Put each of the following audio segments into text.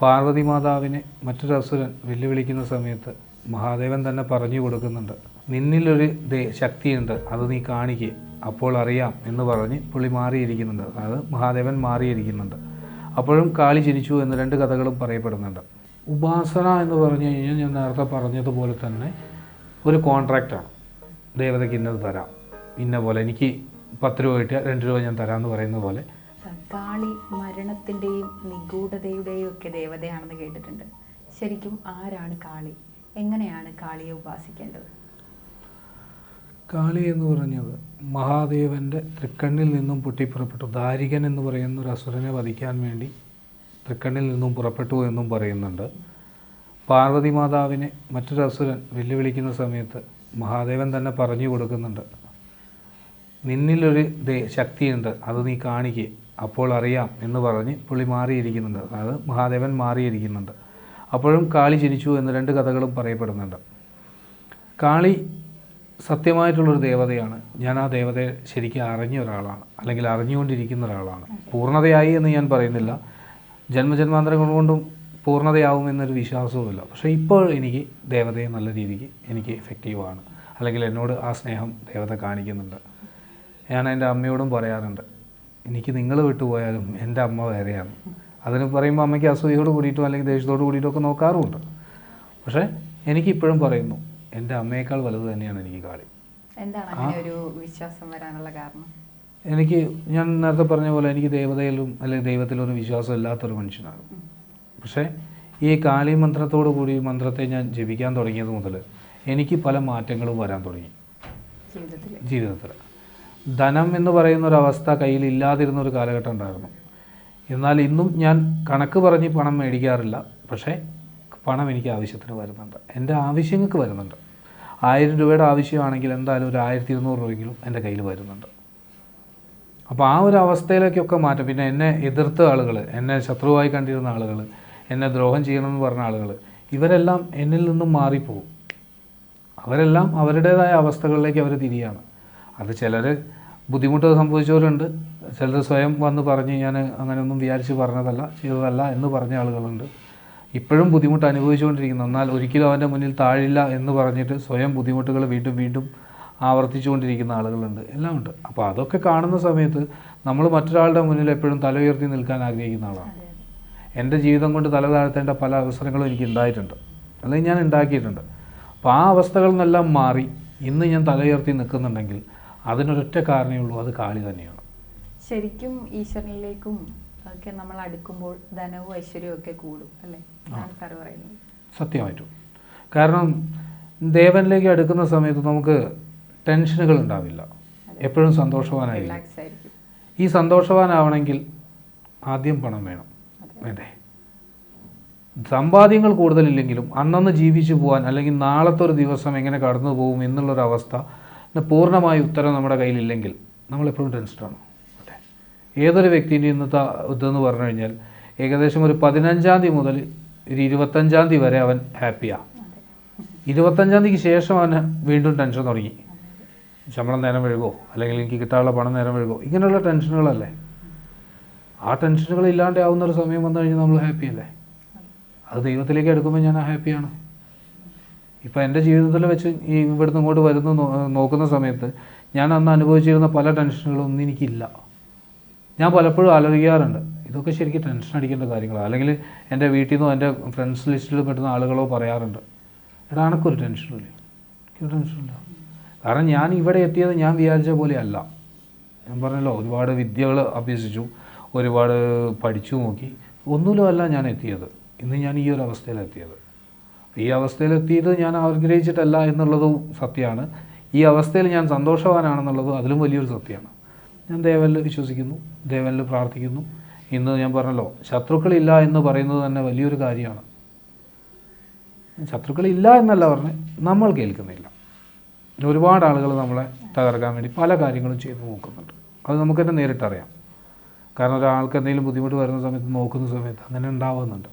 പാർവതി മാതാവിനെ മറ്റൊരു അസുരൻ വെല്ലുവിളിക്കുന്ന സമയത്ത് മഹാദേവൻ തന്നെ പറഞ്ഞു കൊടുക്കുന്നുണ്ട്. നിന്നിലൊരു ദേ ശക്തിയുണ്ട് അത് നീ കാണിക്കുക അപ്പോൾ അറിയാം എന്ന് പറഞ്ഞ് പുള്ളി മാറിയിരിക്കുന്നുണ്ട്. അതായത് മഹാദേവൻ മാറിയിരിക്കുന്നുണ്ട്. അപ്പോഴും കാളി ജനിച്ചു എന്ന് രണ്ട് കഥകളും പറയപ്പെടുന്നുണ്ട്. ഉപാസന എന്ന് പറഞ്ഞു കഴിഞ്ഞാൽ ഞാൻ നേരത്തെ പറഞ്ഞതുപോലെ തന്നെ ഒരു കോൺട്രാക്റ്റാണ് ദേവതയ്ക്ക് ഇന്നത് തരാം. ഇന്ന പോലെ എനിക്ക് പത്ത് രൂപ കിട്ടിയാൽ രണ്ട് രൂപ ഞാൻ തരാമെന്ന് പറയുന്ന പോലെ. മരണത്തിന്റെയും നിഗൂഢതയുടെയും ഒക്കെ ദേവതയാണെന്ന് കേട്ടിട്ടുണ്ട്. ശരിക്കും ആരാണ് കാളി? എങ്ങനെയാണ് കാളിയെ ഉപാസിക്കേണ്ടത്? കാളി എന്ന് പറഞ്ഞത് മഹാദേവന്റെ തൃക്കണ്ണിൽ നിന്നും പൊട്ടിപ്പുറപ്പെട്ടു ദാരികൻ എന്ന് പറയുന്ന ഒരു അസുരനെ വധിക്കാൻ വേണ്ടി തൃക്കണ്ണിൽ നിന്നും പുറപ്പെട്ടു എന്നും പറയുന്നുണ്ട്. പാർവതി മാതാവിനെ മറ്റൊരു അസുരൻ വെല്ലുവിളിക്കുന്ന സമയത്ത് മഹാദേവൻ തന്നെ പറഞ്ഞു കൊടുക്കുന്നുണ്ട്. നിന്നിലൊരു ശക്തിയുണ്ട് അത് നീ കാണിക്കുക അപ്പോൾ അറിയാം എന്ന് പറഞ്ഞ് പുള്ളി മാറിയിരിക്കുന്നുണ്ട്. അതായത് മഹാദേവൻ മാറിയിരിക്കുന്നുണ്ട്. അപ്പോഴും കാളി ജനിച്ചു എന്ന് രണ്ട് കഥകളും പറയപ്പെടുന്നുണ്ട്. കാളി സത്യമായിട്ടുള്ളൊരു ദേവതയാണ്. ഞാൻ ആ ദേവതയെ ശരിക്കും അറിഞ്ഞ ഒരാളാണ്. അല്ലെങ്കിൽ അറിഞ്ഞുകൊണ്ടിരിക്കുന്ന ഒരാളാണ്. പൂർണതയായി എന്ന് ഞാൻ പറയുന്നില്ല. ജന്മജന്മാന്തരങ്ങൾ കൊണ്ടും പൂർണതയാവും എന്നൊരു വിശ്വാസവുമില്ല. പക്ഷേ ഇപ്പോൾ എനിക്ക് ദേവതയെ നല്ല രീതിക്ക് എനിക്ക് എഫക്റ്റീവാണ് അല്ലെങ്കിൽ എന്നോട് ആ സ്നേഹം ദേവത കാണിക്കുന്നുണ്ട്. ഞാൻ എന്റെ അമ്മയോടും പറയാറുണ്ട്. എനിക്ക് നിങ്ങൾ വിട്ടുപോയാലും എന്റെ അമ്മ വേറെയാണ്. അതിന് പറയുമ്പോൾ അമ്മയ്ക്ക് അസൂയയോട് കൂടിയിട്ടോ അല്ലെങ്കിൽ ദേഷ്യത്തോട് കൂടിയിട്ടോ ഒക്കെ നോക്കാറുമുണ്ട്. പക്ഷേ എനിക്കിപ്പോഴും പറയുന്നു എന്റെ അമ്മയേക്കാൾ വലുത് തന്നെയാണ് എനിക്ക് കാളി. ഒരു വിശ്വാസം വരാനുള്ള കാരണം? എനിക്ക് ഞാൻ നേരത്തെ പറഞ്ഞ പോലെ എനിക്ക് ദേവതയിലും അല്ലെങ്കിൽ ദൈവത്തിലും ഒരു വിശ്വാസം ഇല്ലാത്തൊരു മനുഷ്യനാണ്. പക്ഷേ ഈ കാളി മന്ത്രത്തോടു കൂടി മന്ത്രത്തെ ഞാൻ ജപിക്കാൻ തുടങ്ങിയത് മുതൽ എനിക്ക് പല മാറ്റങ്ങളും വരാൻ തുടങ്ങി. ജീവിതത്തിൽ ധനം എന്ന് പറയുന്ന ഒരു അവസ്ഥ കയ്യിൽ ഇല്ലാതിരുന്ന ഒരു കാലഘട്ടം ഉണ്ടായിരുന്നു. എന്നാൽ ഇന്നും ഞാൻ കണക്ക് പറഞ്ഞ് പണം മേടിക്കാറില്ല. പക്ഷേ പണം എനിക്ക് ആവശ്യത്തിന് വരുന്നുണ്ട്. എന്റെ ആവശ്യങ്ങൾക്ക് വരുന്നുണ്ട്. ആയിരം രൂപയുടെ ആവശ്യമാണെങ്കിൽ എന്തായാലും ഒരു ആയിരത്തി ഇരുന്നൂറ് രൂപയെങ്കിലും എന്റെ കയ്യിൽ വരുന്നുണ്ട്. അപ്പോൾ ആ ഒരു അവസ്ഥയിലേക്കൊക്കെ മാറ്റം. പിന്നെ എന്നെ എതിർത്ത ആളുകൾ എന്നെ ശത്രുവായി കണ്ടിരുന്ന ആളുകൾ എന്നെ ദ്രോഹം ചെയ്യണമെന്ന് പറഞ്ഞ ആളുകൾ ഇവരെല്ലാം എന്നിൽ നിന്നും മാറിപ്പോകും. അവരെല്ലാം അവരുടേതായ അവസ്ഥകളിലേക്ക് അവർ തിരിയാണ്. അത് ചിലർ ബുദ്ധിമുട്ട് സംഭവിച്ചവരുണ്ട്. ചിലർ സ്വയം വന്ന് പറഞ്ഞ് ഞാൻ അങ്ങനെയൊന്നും വിചാരിച്ച് പറഞ്ഞതല്ല ചെയ്തതല്ല എന്ന് പറഞ്ഞ ആളുകളുണ്ട്. ഇപ്പോഴും ബുദ്ധിമുട്ട് അനുഭവിച്ചുകൊണ്ടിരിക്കുന്നു. എന്നാൽ ഒരിക്കലും അവന്റെ മുന്നിൽ താഴില്ല എന്ന് പറഞ്ഞിട്ട് സ്വയം ബുദ്ധിമുട്ടുകൾ വീണ്ടും വീണ്ടും ആവർത്തിച്ചുകൊണ്ടിരിക്കുന്ന ആളുകളുണ്ട്. എല്ലാം ഉണ്ട്. അപ്പോൾ അതൊക്കെ കാണുന്ന സമയത്ത് നമ്മൾ മറ്റൊരാളുടെ മുന്നിൽ എപ്പോഴും തല ഉയർത്തി നിൽക്കാൻ ആഗ്രഹിക്കുന്ന ആളാണ്. എന്റെ ജീവിതം കൊണ്ട് തല താഴ്ത്തേണ്ട പല അവസരങ്ങളും എനിക്ക് ഉണ്ടായിട്ടുണ്ട്. അല്ലെങ്കിൽ ഞാൻ ഉണ്ടാക്കിയിട്ടുണ്ട്. അപ്പോൾ ആ അവസ്ഥകളിൽ നിന്നെല്ലാം മാറി ഇന്ന് ഞാൻ തല ഉയർത്തി നിൽക്കുന്നുണ്ടെങ്കിൽ അതിനൊരൊറ്റ കാരണമേ ഉള്ളൂ അത് കാളി തന്നെയാണ്. ശരിക്കും ഈശ്വരനിലേക്കും ഒക്കെ നമ്മൾ അടുക്കുമ്പോൾ ധനവും ഐശ്വര്യവും ഒക്കെ കൂടും അല്ലേ? സാറ് പറയുന്നത്. സത്യമായിട്ടും. കാരണം ദേവനിലേക്ക് അടുക്കുന്ന സമയത്ത് നമുക്ക് ടെൻഷനുകൾ ഉണ്ടാവില്ല. എപ്പോഴും സന്തോഷവാനായിരിക്കും. ഈ സന്തോഷവാനാവണമെങ്കിൽ ആദ്യം പണം വേണം. അതെ. സമ്പാദ്യങ്ങൾ കൂടുതലില്ലെങ്കിലും അന്നന്ന് ജീവിച്ചു പോകാൻ അല്ലെങ്കിൽ നാളത്തെ ഒരു ദിവസം എങ്ങനെ കടന്നു പോകും എന്നുള്ളൊരവസ്ഥ പൂർണമായ ഉത്തരം നമ്മുടെ കയ്യിലില്ലെങ്കിൽ നമ്മളെപ്പോഴും ടെൻസ്ഡാണ് ഏതൊരു വ്യക്തിന്റെ ഇന്നത്തെ ഇതെന്ന് പറഞ്ഞു കഴിഞ്ഞാൽ ഏകദേശം ഒരു പതിനഞ്ചാം തീയതി മുതൽ ഒരു ഇരുപത്തഞ്ചാം തീയതി വരെ അവൻ ഹാപ്പിയാണ് ഇരുപത്തഞ്ചാം തീയതിക്ക് ശേഷം അവന് വീണ്ടും ടെൻഷൻ തുടങ്ങി. ശമ്പളം നേരം വഴുകോ അല്ലെങ്കിൽ എനിക്ക് കിട്ടാനുള്ള പണം നേരം വഴുകോ ഇങ്ങനെയുള്ള ടെൻഷനുകളല്ലേ? ആ ടെൻഷനുകൾ ഇല്ലാണ്ടാവുന്ന ഒരു സമയം വന്നു കഴിഞ്ഞാൽ നമ്മൾ ഹാപ്പിയല്ലേ? അത് ദൈവത്തിലേക്ക് എടുക്കുമ്പോൾ ഞാൻ ഹാപ്പിയാണ്. ഇപ്പം എന്റെ ജീവിതത്തിൽ വെച്ച് ഈ ഇവിടുന്ന് ഇങ്ങോട്ട് വരുന്ന നോക്കുന്ന സമയത്ത് ഞാൻ അന്ന് അനുഭവിച്ചിരുന്ന പല ടെൻഷനുകളും ഒന്നും എനിക്കില്ല. ഞാൻ പലപ്പോഴും ആലോചിക്കാറുണ്ട് ഇതൊക്കെ ശരിക്കും ടെൻഷൻ അടിക്കേണ്ട കാര്യങ്ങളാണ് അല്ലെങ്കിൽ എന്റെ വീട്ടിൽ നിന്നോ എന്റെ ഫ്രണ്ട്സ് ലിസ്റ്റിൽ പെട്ടുന്ന ആളുകളോ പറയാറുണ്ട് എടാ അനക്കൊരു ടെൻഷനില്ല എനിക്കൊരു ടെൻഷനില്ല കാരണം ഞാൻ ഇവിടെ എത്തിയത് ഞാൻ വിചാരിച്ച പോലെ അല്ല. ഞാൻ പറഞ്ഞല്ലോ ഒരുപാട് വിദ്യകൾ അഭ്യസിച്ചു ഒരുപാട് പഠിച്ചു നോക്കി. ഒന്നുമില്ല ഞാൻ എത്തിയത്. ഇന്ന് ഞാൻ ഈ ഒരു അവസ്ഥയിലെത്തിയത് ഈ അവസ്ഥയിലെത്തിയത് ഞാൻ ആഗ്രഹിച്ചിട്ടല്ല എന്നുള്ളതും സത്യമാണ്. ഈ അവസ്ഥയിൽ ഞാൻ സന്തോഷവാനാണെന്നുള്ളതും അതിലും വലിയൊരു സത്യമാണ്. ഞാൻ ദേവനിൽ വിശ്വസിക്കുന്നു ദേവനിൽ പ്രാർത്ഥിക്കുന്നു. ഇന്ന് ഞാൻ പറഞ്ഞല്ലോ ശത്രുക്കളില്ല എന്ന് പറയുന്നത് തന്നെ വലിയൊരു കാര്യമാണ്. ശത്രുക്കളില്ല എന്നല്ല പറഞ്ഞ് നമ്മൾ കേൾക്കുന്നില്ല. ഒരുപാട് ആളുകൾ നമ്മളെ തകർക്കാൻ വേണ്ടി പല കാര്യങ്ങളും ചെയ്തു നോക്കുന്നുണ്ട്. അത് നമുക്ക് തന്നെ നേരിട്ടറിയാം. കാരണം ഒരാൾക്ക് എന്തെങ്കിലും ബുദ്ധിമുട്ട് വരുന്ന സമയത്ത് നോക്കുന്ന സമയത്ത് അങ്ങനെ ഉണ്ടാവുന്നുണ്ട്.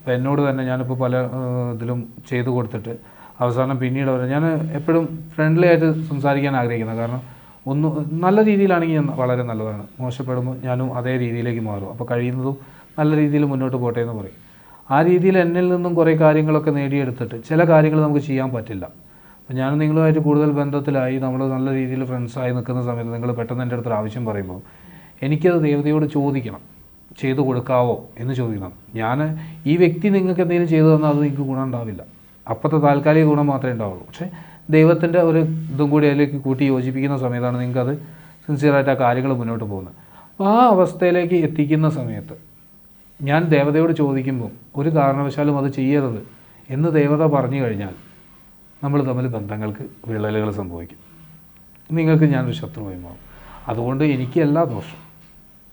അപ്പോൾ എന്നോട് തന്നെ ഞാനിപ്പോൾ പല ഇതിലും ചെയ്തു കൊടുത്തിട്ട് അവസാനം പിന്നീട് അവർ ഞാൻ എപ്പോഴും ഫ്രണ്ട്ലി ആയിട്ട് സംസാരിക്കാൻ ആഗ്രഹിക്കുന്നത്. കാരണം ഒന്ന് നല്ല രീതിയിലാണെങ്കിൽ ഞാൻ വളരെ നല്ലതാണ്. മോശപ്പെടുമ്പോൾ ഞാനും അതേ രീതിയിലേക്ക് മാറും. അപ്പോൾ കഴിയുന്നതും നല്ല രീതിയിൽ മുന്നോട്ട് പോട്ടെ എന്ന് പറയും. ആ രീതിയിൽ എന്നിൽ നിന്നും കുറേ കാര്യങ്ങളൊക്കെ നേടിയെടുത്തിട്ട് ചില കാര്യങ്ങൾ നമുക്ക് ചെയ്യാൻ പറ്റില്ല. അപ്പോൾ ഞാനും നിങ്ങളുമായിട്ട് കൂടുതൽ ബന്ധത്തിലായി നമ്മൾ നല്ല രീതിയിൽ ഫ്രണ്ട്സായി നിൽക്കുന്ന സമയത്ത് നിങ്ങൾ പെട്ടെന്ന് എന്റെ അടുത്തൊരു ആവശ്യം പറയുമ്പോൾ എനിക്കത് ദേവതയോട് ചോദിക്കണം. ചെയ്തു കൊടുക്കാവോ എന്ന് ചോദിക്കണം. ഞാൻ ഈ വ്യക്തി നിങ്ങൾക്ക് എന്തെങ്കിലും ചെയ്തു തന്നാൽ അത് നിങ്ങൾക്ക് ഗുണം ഉണ്ടാവില്ല. അപ്പോഴത്തെ താൽക്കാലിക ഗുണം മാത്രമേ ഉണ്ടാവുള്ളൂ. പക്ഷേ ദൈവത്തിന്റെ ഒരു ഇതും കൂടി അതിലേക്ക് കൂട്ടി യോജിപ്പിക്കുന്ന സമയത്താണ് നിങ്ങൾക്കത് സിൻസിയറായിട്ട് ആ കാര്യങ്ങൾ മുന്നോട്ട് പോകുന്നത്. അപ്പോൾ ആ അവസ്ഥയിലേക്ക് എത്തിക്കുന്ന സമയത്ത് ഞാൻ ദേവതയോട് ചോദിക്കുമ്പോൾ ഒരു കാരണവശാലും അത് ചെയ്യരുത് എന്ന് ദേവത പറഞ്ഞു കഴിഞ്ഞാൽ നമ്മൾ തമ്മിൽ ബന്ധങ്ങൾക്ക് വിള്ളലുകൾ സംഭവിക്കും. നിങ്ങൾക്ക് ഞാനൊരു ശത്രുവായി മാറും. അതുകൊണ്ട് എനിക്കെല്ലാ ദോഷം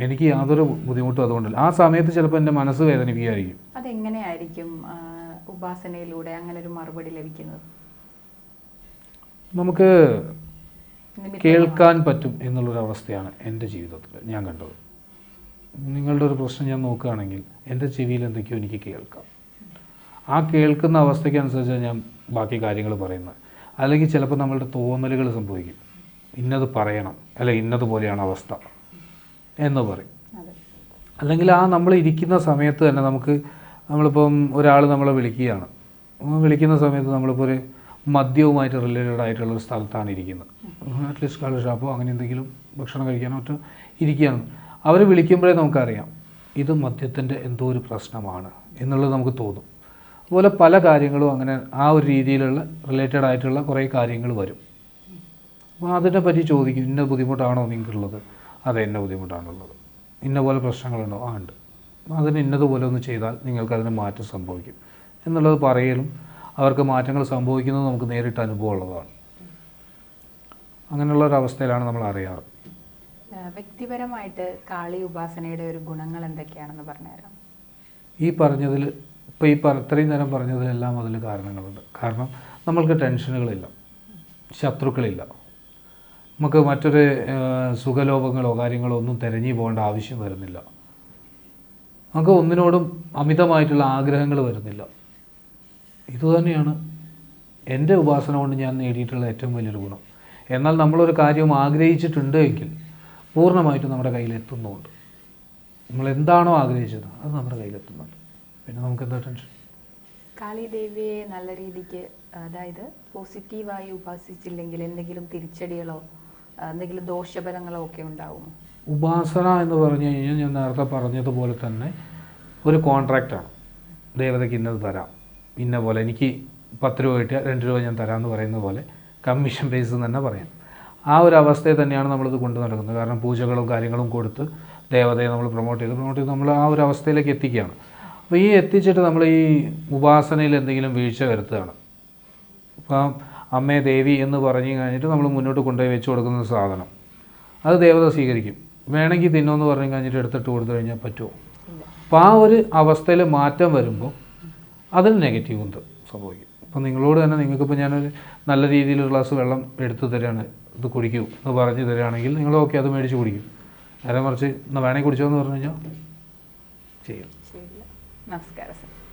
എനിക്ക് യാതൊരു ബുദ്ധിമുട്ടും അതുകൊണ്ടല്ല. ആ സമയത്ത് ചിലപ്പോൾ എന്റെ മനസ്സ് വേദനിപ്പിക്കുകയായിരിക്കും അതെങ്ങനെയായിരിക്കും ഉപാസനയിലൂടെ അങ്ങനെ ഒരു മറുപടി ലഭിക്കുന്നത്? നമുക്ക് കേൾക്കാൻ പറ്റും എന്നുള്ളൊരു അവസ്ഥയാണ് എന്റെ ജീവിതത്തിൽ ഞാൻ കണ്ടത്. നിങ്ങളുടെ ഒരു പ്രശ്നം ഞാൻ നോക്കുകയാണെങ്കിൽ എന്റെ ചെവിയിൽ എന്തൊക്കെയോ എനിക്ക് കേൾക്കാം. ആ കേൾക്കുന്ന അവസ്ഥയ്ക്കനുസരിച്ച് ഞാൻ ബാക്കി കാര്യങ്ങൾ പറയുന്നത്. അല്ലെങ്കിൽ ചിലപ്പോൾ നമ്മളുടെ തോന്നലുകൾ സംഭവിക്കും. ഇന്നത് പറയണം. അല്ല ഇന്നത് പോലെയാണ് അവസ്ഥ. എന്ന് പറയും. അല്ലെങ്കിൽ ആ നമ്മൾ ഇരിക്കുന്ന സമയത്ത് തന്നെ നമുക്ക് നമ്മളിപ്പം ഒരാൾ നമ്മളെ വിളിക്കുകയാണ്. വിളിക്കുന്ന സമയത്ത് നമ്മളിപ്പോൾ ഒരു മദ്യവുമായിട്ട് റിലേറ്റഡ് ആയിട്ടുള്ള ഒരു സ്ഥലത്താണ് ഇരിക്കുന്നത്. അറ്റ്ലീസ്റ്റ് കള്ള് ഷാപ്പോ അങ്ങനെ എന്തെങ്കിലും ഭക്ഷണം കഴിക്കാനോ മറ്റോ ഇരിക്കുകയാണ്. അവർ വിളിക്കുമ്പോഴേ നമുക്കറിയാം ഇത് മദ്യത്തിന്റെ എന്തോ ഒരു പ്രശ്നമാണ് എന്നുള്ളത് നമുക്ക് തോന്നും. അതുപോലെ പല കാര്യങ്ങളും അങ്ങനെ ആ ഒരു രീതിയിലുള്ള റിലേറ്റഡ് ആയിട്ടുള്ള കുറേ കാര്യങ്ങൾ വരും. അപ്പോൾ അതിനെ പറ്റി ചോദിക്കും ഇന്ന ബുദ്ധിമുട്ടാണോ നിങ്ങൾക്കുള്ളത്? അതെ ഇന്ന ബുദ്ധിമുട്ടാണുള്ളത്. ഇന്ന പോലെ പ്രശ്നങ്ങളുണ്ടോ? ആ ഉണ്ട്. അതിന് ഇന്നതുപോലെ ഒന്ന് ചെയ്താൽ നിങ്ങൾക്കതിന് മാറ്റം സംഭവിക്കും. എന്നുള്ളത് പറയലും അവർക്ക് മാറ്റങ്ങൾ സംഭവിക്കുന്നത് നമുക്ക് നേരിട്ട് അനുഭവമുള്ളതാണ് അങ്ങനെയുള്ള ഒരു അവസ്ഥയിലാണ് നമ്മൾ അറിയാറ്. വ്യക്തിപരമായിട്ട് കാളി ഉപാസനയുടെ ഒരു ഗുണങ്ങൾ എന്തൊക്കെയാണെന്ന് പറഞ്ഞുതരാം ഈ പറഞ്ഞതിൽ ഇപ്പോൾ ഈ ഇത്രയും നേരം പറഞ്ഞതിലെല്ലാം അതിൽ കാരണങ്ങളുണ്ട്. കാരണം നമ്മൾക്ക് ടെൻഷനുകളില്ല. ശത്രുക്കളില്ല. നമുക്ക് മറ്റൊരു സുഖലോഭങ്ങളോ കാര്യങ്ങളോ ഒന്നും തിരഞ്ഞു പോകേണ്ട ആവശ്യം വരുന്നില്ല. നമുക്ക് ഒന്നിനോടും അമിതമായിട്ടുള്ള ആഗ്രഹങ്ങൾ വരുന്നില്ല. ഇതുതന്നെയാണ് എന്റെ ഉപാസന കൊണ്ട് ഞാൻ നേടിയിട്ടുള്ള ഏറ്റവും വലിയൊരു ഗുണം. എന്നാൽ നമ്മളൊരു കാര്യം ആഗ്രഹിച്ചിട്ടുണ്ട് എങ്കിൽ പൂർണമായിട്ടും നമ്മുടെ കയ്യിൽ എത്തുന്നുണ്ട്. നമ്മൾ എന്താണോ ആഗ്രഹിച്ചത് അത് നമ്മുടെ കയ്യിൽ കയ്യിലെത്തുന്നുണ്ട് പിന്നെ നമുക്ക് എന്താ ടെൻഷൻ? കാളിദേവിയെ നല്ല രീതിക്ക് അതായത് പോസിറ്റീവായി ഉപാസിച്ചില്ലെങ്കിൽ എന്തെങ്കിലും തിരിച്ചടികളോ എന്തെങ്കിലും ദോഷഫലങ്ങളോ ഒക്കെ ഉണ്ടാവുമോ ഉപാസന എന്ന് പറഞ്ഞു കഴിഞ്ഞാൽ ഞാൻ നേരത്തെ പറഞ്ഞതുപോലെ തന്നെ ഒരു കോൺട്രാക്റ്റാണ് ദേവതയ്ക്ക് ഇന്നത് തരാം. ഇന്ന പോലെ എനിക്ക് പത്ത് രൂപ കിട്ടിയാൽ രണ്ട് രൂപ ഞാൻ തരാമെന്ന് പറയുന്ന പോലെ കമ്മീഷൻ ബേസ് തന്നെ പറയാം. ആ ഒരു അവസ്ഥയെ തന്നെയാണ് നമ്മളിത് കൊണ്ടു നടക്കുന്നത്. കാരണം പൂജകളും കാര്യങ്ങളും കൊടുത്ത് ദേവതയെ നമ്മൾ പ്രൊമോട്ട് ചെയ്ത് പ്രൊമോട്ട് ചെയ്ത് നമ്മൾ ആ ഒരു അവസ്ഥയിലേക്ക് എത്തിക്കുകയാണ്. അപ്പോൾ ഈ എത്തിച്ചിട്ട് നമ്മൾ ഈ ഉപാസനയിൽ എന്തെങ്കിലും വീഴ്ച വരുത്തുകയാണ്. ഇപ്പം അമ്മേ ദേവി എന്ന് പറഞ്ഞു കഴിഞ്ഞിട്ട് നമ്മൾ മുന്നോട്ട് കൊണ്ടുപോയി വെച്ച് കൊടുക്കുന്ന സാധനം. അത് ദേവത സ്വീകരിക്കും. വേണമെങ്കിൽ തിന്നോന്ന് പറഞ്ഞു കഴിഞ്ഞിട്ട് എടുത്തിട്ട് കൊടുത്തു കഴിഞ്ഞാൽ പറ്റുമോ? അപ്പം ആ ഒരു അവസ്ഥയിൽ മാറ്റം വരുമ്പോൾ അതിൽ നെഗറ്റീവ് ഉണ്ട് സംഭവിക്കും. അപ്പോൾ നിങ്ങളോട് തന്നെ നിങ്ങൾക്കിപ്പോൾ ഞാനൊരു നല്ല രീതിയിൽ ഒരു ഗ്ലാസ് വെള്ളം എടുത്തു തരികയാണ് ഇത് കുടിക്കൂ എന്ന് പറഞ്ഞു തരികയാണെങ്കിൽ നിങ്ങൾ ഓക്കെ അത് മേടിച്ച് കുടിക്കും. നേരെ മറിച്ച് വേണമെങ്കിൽ കുടിച്ചോ എന്ന് പറഞ്ഞു കഴിഞ്ഞാൽ ചെയ്യും. നമസ്കാരം